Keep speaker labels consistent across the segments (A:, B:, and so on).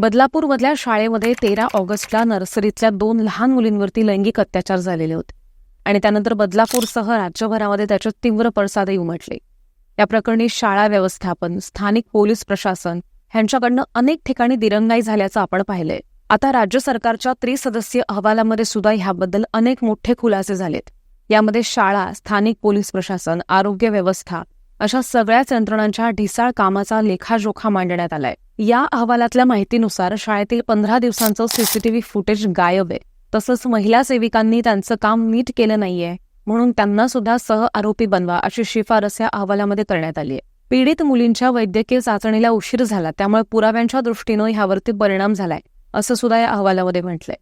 A: बदलापूरमधल्या शाळेमध्ये तेरा ऑगस्टला नर्सरीतल्या दोन लहान मुलींवरती लैंगिक अत्याचार झालेले होते. आणि त्यानंतर बदलापूरसह राज्यभरामध्ये त्याचे तीव्र पडसादही उमटले. या प्रकरणी शाळा व्यवस्थापन स्थानिक पोलीस प्रशासन ह्यांच्याकडनं अनेक ठिकाणी दिरंगाई झाल्याचं आपण पाहिलंय. आता राज्य सरकारच्या त्रिसदस्यीय अहवालामध्ये सुद्धा ह्याबद्दल अनेक मोठे खुलासे झालेत. यामध्ये शाळा स्थानिक पोलीस प्रशासन आरोग्य व्यवस्था अशा सगळ्याच यंत्रणांच्या ढिसाळ कामाचा लेखाजोखा मांडण्यात आलाय. या अहवालातल्या माहितीनुसार शाळेतील पंधरा दिवसांचं सीसीटीव्ही फुटेज गायब आहे. तसंच महिला सेविकांनी त्यांचं काम नीट केलं नाहीये. म्हणून त्यांना सुद्धा सह आरोपी बनवा अशी शिफारस या अहवालामध्ये करण्यात आली आहे. पीडित मुलींच्या वैद्यकीय चाचणीला उशीर झाला. त्यामुळे पुराव्यांच्या दृष्टीनं ह्यावरती परिणाम झालाय असं सुद्धा या अहवालामध्ये म्हटलंय.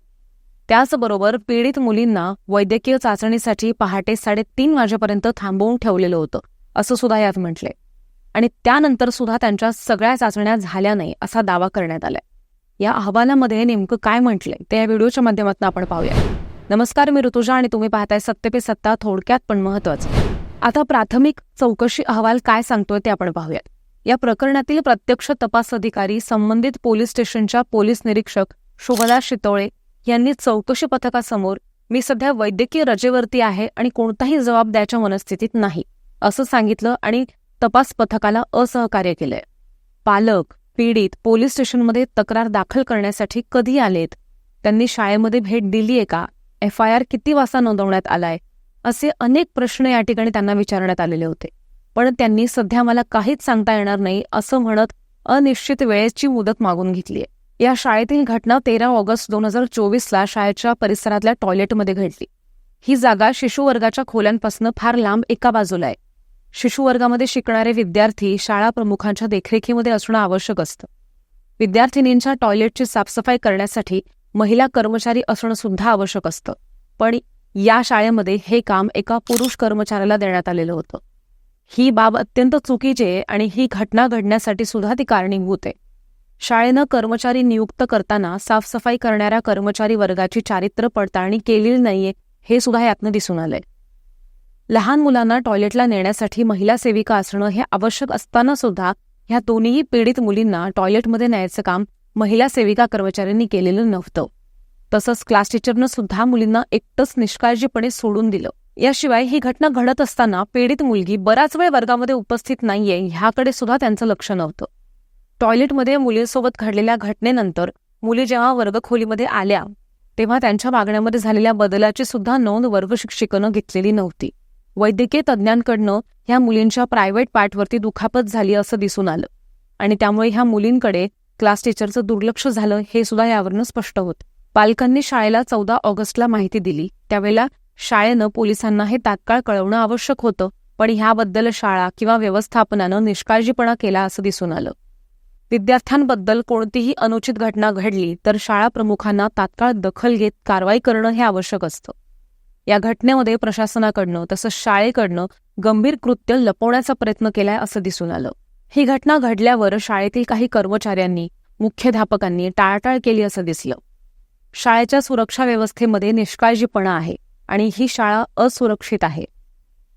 A: त्याचबरोबर पीडित मुलींना वैद्यकीय चाचणीसाठी पहाटे साडेतीन वाजेपर्यंत थांबवून ठेवलेलं होतं असं सुद्धा यात म्हटलंय. आणि त्यानंतर सुद्धा त्यांच्या सगळ्या चाचण्या झाल्या नाही असा दावा करण्यात आलाय. या अहवालामध्ये नेमकं काय म्हटलंय ते या व्हिडिओच्या माध्यमातून आपण पाहूया. नमस्कार मी ऋतुजा आणि तुम्ही पाहताय सत्य पे सत्ता थोडक्यात पण महत्वाचं आता प्राथमिक चौकशी अहवाल काय सांगतोय ते आपण पाहूयात. या प्रकरणातील प्रत्यक्ष तपास अधिकारी संबंधित पोलीस स्टेशनच्या पोलीस निरीक्षक शुभदास शितोळे यांनी चौकशी पथकासमोर मी सध्या वैद्यकीय रजेवरती आहे आणि कोणताही जबाब द्यायच्या मनस्थितीत नाही असं सांगितलं आणि तपास पथकाला असहकार्य केलंय. पालक पीडित पोलीस स्टेशनमध्ये तक्रार दाखल करण्यासाठी कधी आलेत? त्यांनी शाळेमध्ये भेट दिलीये का? एफ आय आर किती वाजता नोंदवण्यात आलाय? असे अनेक प्रश्न या ठिकाणी त्यांना विचारण्यात आलेले होते. पण त्यांनी सध्या मला काहीच सांगता येणार नाही असं म्हणत अनिश्चित वेळेची मुदत मागून घेतलीय. या शाळेतील घटना तेरा ऑगस्ट दोन हजार चोवीसला शाळेच्या परिसरातल्या टॉयलेटमध्ये घडली. ही जागा शिशुवर्गाच्या खोल्यांपासून फार लांब एका बाजूला आहे. शिशुवर्गामध्ये शिकणारे विद्यार्थी शाळा प्रमुखांच्या देखरेखीमध्ये असणं आवश्यक असतं. विद्यार्थिनींच्या टॉयलेटची साफसफाई करण्यासाठी महिला कर्मचारी असणं सुद्धा आवश्यक असतं. पण या शाळेमध्ये हे काम एका पुरुष कर्मचाऱ्याला देण्यात आलेलं होतं. ही बाब अत्यंत चुकीची आहे आणि ही घटना घडण्यासाठी सुद्धा ती कारणीभूत आहे. शाळेनं कर्मचारी नियुक्त करताना साफसफाई करणाऱ्या कर्मचारी वर्गाची चारित्र्य पडताळणी केलेली नाहीये हे सुद्धा यातनं दिसून आलंय. लहान मुलांना टॉयलेटला नेण्यासाठी महिला सेविका असणं हे आवश्यक असताना सुद्धा ह्या दोन्ही पीडित मुलींना टॉयलेटमध्ये न्यायचं काम महिला सेविका कर्मचाऱ्यांनी केलेलं नव्हतं. तसंच क्लास टीचरनं सुद्धा मुलींना एकटंच निष्काळजीपणे सोडून दिलं. याशिवाय ही घटना घडत असताना पीडित मुलगी बराच वेळ वर्गामध्ये उपस्थित नाहीये ह्याकडे सुद्धा त्यांचं लक्ष नव्हतं. टॉयलेटमध्ये मुलींसोबत घडलेल्या घटनेनंतर मुली जेव्हा वर्गखोलीमध्ये आल्या तेव्हा त्यांच्या मागण्यामध्ये झालेल्या बदलाची सुद्धा नोंद वर्ग शिक्षिकेनं घेतलेली नव्हती. वैद्यकीय तज्ज्ञांकडनं ह्या मुलींच्या प्रायव्हेट पार्टवरती दुखापत झाली असं दिसून आलं. आणि त्यामुळे ह्या मुलींकडे क्लास टीचरचं दुर्लक्ष झालं हे सुद्धा यावरनं स्पष्ट होत. पालकांनी शाळेला चौदा ऑगस्टला माहिती दिली. त्यावेळेला शाळेनं पोलिसांना हे तात्काळ कळवणं आवश्यक होतं पण ह्याबद्दल शाळा किंवा व्यवस्थापनानं निष्काळजीपणा केला असं दिसून आलं. विद्यार्थ्यांबद्दल कोणतीही अनुचित घटना घडली तर शाळा प्रमुखांना तात्काळ दखल घेत कारवाई करणं हे आवश्यक असतं. या घटनेमध्ये प्रशासनाकडनं तसंच शाळेकडनं गंभीर कृत्य लपवण्याचा प्रयत्न केलाय असं दिसून आलं. ही घटना घडल्यावर शाळेतील काही कर्मचाऱ्यांनी मुख्याध्यापकांनी टाळाटाळ केली असं दिसलं. शाळेच्या सुरक्षा व्यवस्थेमध्ये निष्काळजीपणा आहे आणि ही शाळा असुरक्षित आहे.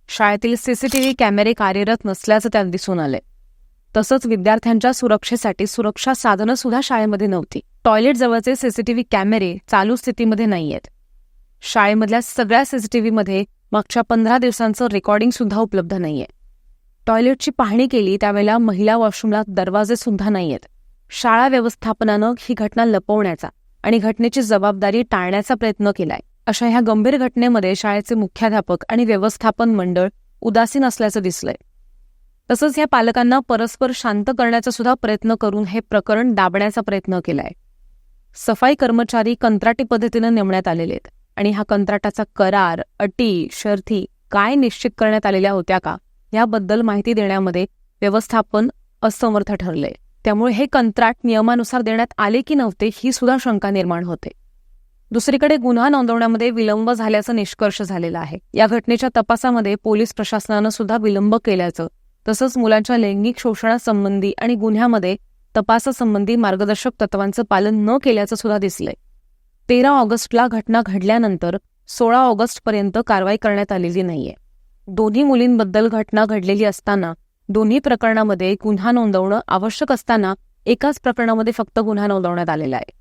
A: शाळेतील सीसीटीव्ही कॅमेरे कार्यरत नसल्याचं त्यात दिसून आलंय. तसंच विद्यार्थ्यांच्या सुरक्षेसाठी सुरक्षा साधनं सुद्धा शाळेमध्ये नव्हती. टॉयलेट जवळचे सीसीटीव्ही कॅमेरे चालू स्थितीमध्ये नाहीयेत. शाळेमधल्या सगळ्या सीसीटीव्हीमध्ये मागच्या पंधरा दिवसांचं रेकॉर्डिंग सुद्धा उपलब्ध नाहीये. टॉयलेटची पाहणी केली त्यावेळेला महिला वॉशरूमला दरवाजे सुद्धा नाहीयेत. शाळा व्यवस्थापनानं ही घटना लपवण्याचा आणि घटनेची जबाबदारी टाळण्याचा प्रयत्न केलाय अशा ह्या गंभीर घटनेमध्ये शाळेचे मुख्याध्यापक आणि व्यवस्थापन मंडळ उदासीन असल्याचं दिसलंय. तसंच या पालकांना परस्पर शांत करण्याचा सुद्धा प्रयत्न करून हे प्रकरण दाबण्याचा प्रयत्न केलाय. सफाई कर्मचारी कंत्राटी पद्धतीनं नेमण्यात आलेले आहेत आणि हा कंत्राटाचा करार अटी शर्थी काय निश्चित करण्यात आलेल्या होत्या का? याबद्दल माहिती देण्यामध्ये व्यवस्थापन असमर्थ ठरलंय त्यामुळे हे कंत्राट नियमानुसार देण्यात आले की नव्हते ही सुद्धा शंका निर्माण होते. दुसरीकडे गुन्हा नोंदवण्यामध्ये विलंब झाल्याचं निष्कर्ष झालेला आहे. या घटनेच्या तपासामध्ये पोलीस प्रशासनानं सुद्धा विलंब केल्याचं तसंच मुलांच्या लैंगिक शोषणासंबंधी आणि गुन्ह्यामध्ये तपासासंबंधी मार्गदर्शक तत्वांचं पालन न केल्याचं सुद्धा दिसलंय. तेरा ऑगस्टला घटना घडल्यानंतर सोळा ऑगस्टपर्यंत कारवाई करण्यात आलेली नाहीये. दोन्ही मुलींबद्दल घटना घडलेली असताना दोन्ही प्रकरणामध्ये गुन्हा नोंदवणं आवश्यक असताना एकाच प्रकरणामध्ये फक्त गुन्हा नोंदवण्यात आलेला आहे.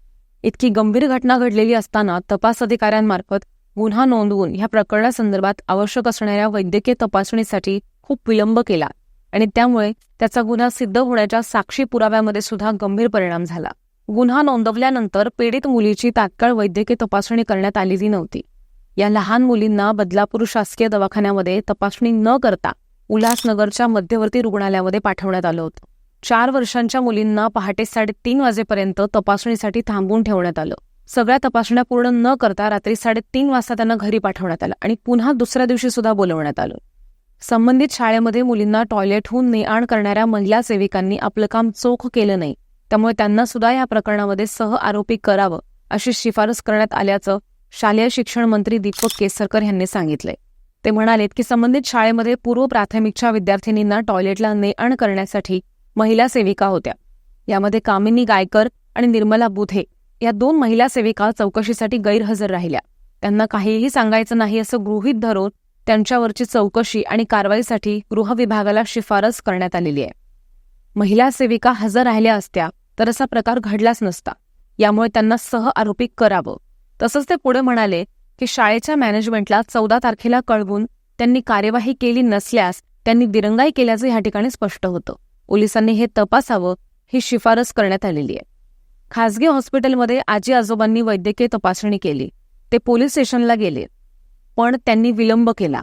A: इतकी गंभीर घटना घडलेली असताना तपास अधिकाऱ्यांमार्फत गुन्हा नोंदवून ह्या प्रकरणासंदर्भात आवश्यक असणाऱ्या वैद्यकीय तपासणीसाठी खूप विलंब केला आणि त्यामुळे त्याचा गुन्हा सिद्ध होण्याच्या साक्षी पुराव्यामध्ये सुद्धा गंभीर परिणाम झाला. गुन्हा नोंदवल्यानंतर पीडित मुलीची तात्काळ वैद्यकीय तपासणी करण्यात आलेली नव्हती. या लहान मुलींना बदलापूर शासकीय दवाखान्यामध्ये तपासणी न करता उल्हासनगरच्या मध्यवर्ती रुग्णालयामध्ये पाठवण्यात आलं होतं. चार वर्षांच्या मुलींना पहाटे साडेतीन वाजेपर्यंत तपासणीसाठी थांबवून ठेवण्यात आलं. सगळ्या तपासण्या पूर्ण न करता रात्री साडेतीन वाजता त्यांना घरी पाठवण्यात आलं आणि पुन्हा दुसऱ्या दिवशी सुद्धा बोलवण्यात आलं. संबंधित शाळेमध्ये मुलींना टॉयलेटहून ने आण करणाऱ्या महिला सेविकांनी आपलं काम चोख केलं नाही. त्यामुळे त्यांना सुद्धा या प्रकरणामध्ये सह आरोपी करावं अशी शिफारस करण्यात आल्याचं शालेय शिक्षण मंत्री दीपक केसरकर यांनी सांगितलंय. ते म्हणालेत की संबंधित शाळेमध्ये पूर्व प्राथमिकच्या विद्यार्थिनींना टॉयलेटला ने आण करण्यासाठी महिला सेविका होत्या. यामध्ये कामिनी गायकर आणि निर्मला बुधे या दोन महिला सेविका चौकशीसाठी गैरहजर राहिल्या. त्यांना काहीही सांगायचं नाही असं गृहीत धरून त्यांच्यावरची चौकशी आणि कारवाईसाठी गृह विभागाला शिफारस करण्यात आलेली आहे. महिला सेविका हजर राहिल्या असत्या तर असा प्रकार घडलाच नसता. यामुळे त्यांना सह आरोपी करावं. तसंच ते पुढे म्हणाले की शाळेच्या मॅनेजमेंटला चौदा तारखेला कळवून त्यांनी कार्यवाही केली नसल्यास त्यांनी दिरंगाई केल्याचं या ठिकाणी स्पष्ट होतं. पोलिसांनी हे तपासावं ही शिफारस करण्यात आलेली आहे. खासगी हॉस्पिटलमध्ये आजी आजोबांनी वैद्यकीय तपासणी केली. ते पोलीस स्टेशनला गेले. पण त्यांनी विलंब केला.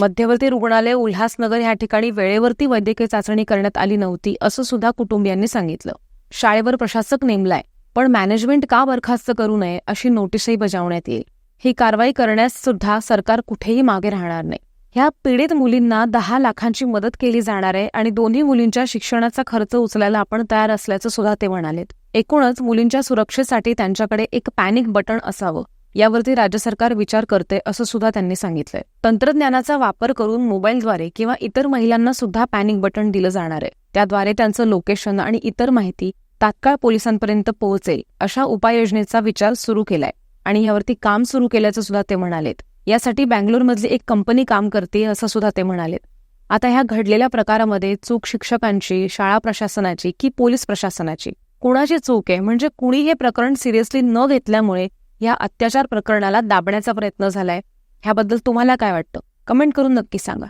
A: मध्यवर्ती रुग्णालय उल्हासनगर या ठिकाणी वेळेवरती वैद्यकीय चाचणी करण्यात आली नव्हती असं सुद्धा कुटुंबियांनी सांगितलं. शाळेवर प्रशासक नेमलाय पण मॅनेजमेंट का बरखास्त करू नये अशी नोटीसही बजावण्यात येईल. ही कारवाई करण्यास सुद्धा सरकार कुठेही मागे राहणार नाही. ह्या पीडित मुलींना दहा लाखांची मदत केली जाणार आहे आणि दोन्ही मुलींच्या शिक्षणाचा खर्च उचलायला आपण तयार असल्याचं सुद्धा ते म्हणालेत. एकूणच मुलींच्या सुरक्षेसाठी त्यांच्याकडे एक पॅनिक बटन असावं यावरती राज्य सरकार विचार करते असं सुद्धा त्यांनी सांगितलंय. तंत्रज्ञानाचा वापर करून मोबाईलद्वारे किंवा इतर महिलांना सुद्धा पॅनिक बटन दिलं जाणार आहे. त्याद्वारे त्यांचं लोकेशन आणि इतर माहिती तात्काळ पोलिसांपर्यंत पोहोचेल अशा उपाययोजनेचा विचार सुरू केलाय. आणि यावरती काम सुरू केल्याचं सुद्धा ते म्हणालेत. यासाठी बँगलोरमधली एक कंपनी काम करते असं सुद्धा ते म्हणालेत. आता ह्या घडलेल्या प्रकारामध्ये चूक शिक्षकांची शाळा प्रशासनाची की पोलीस प्रशासनाची? कुणाची चूक आहे? म्हणजे कुणी हे प्रकरण सिरियसली न घेतल्यामुळे या अत्याचार प्रकरणाला दाबण्याचा प्रयत्न झालाय? ह्याबद्दल तुम्हाला काय वाटतं? कमेंट करून नक्की सांगा.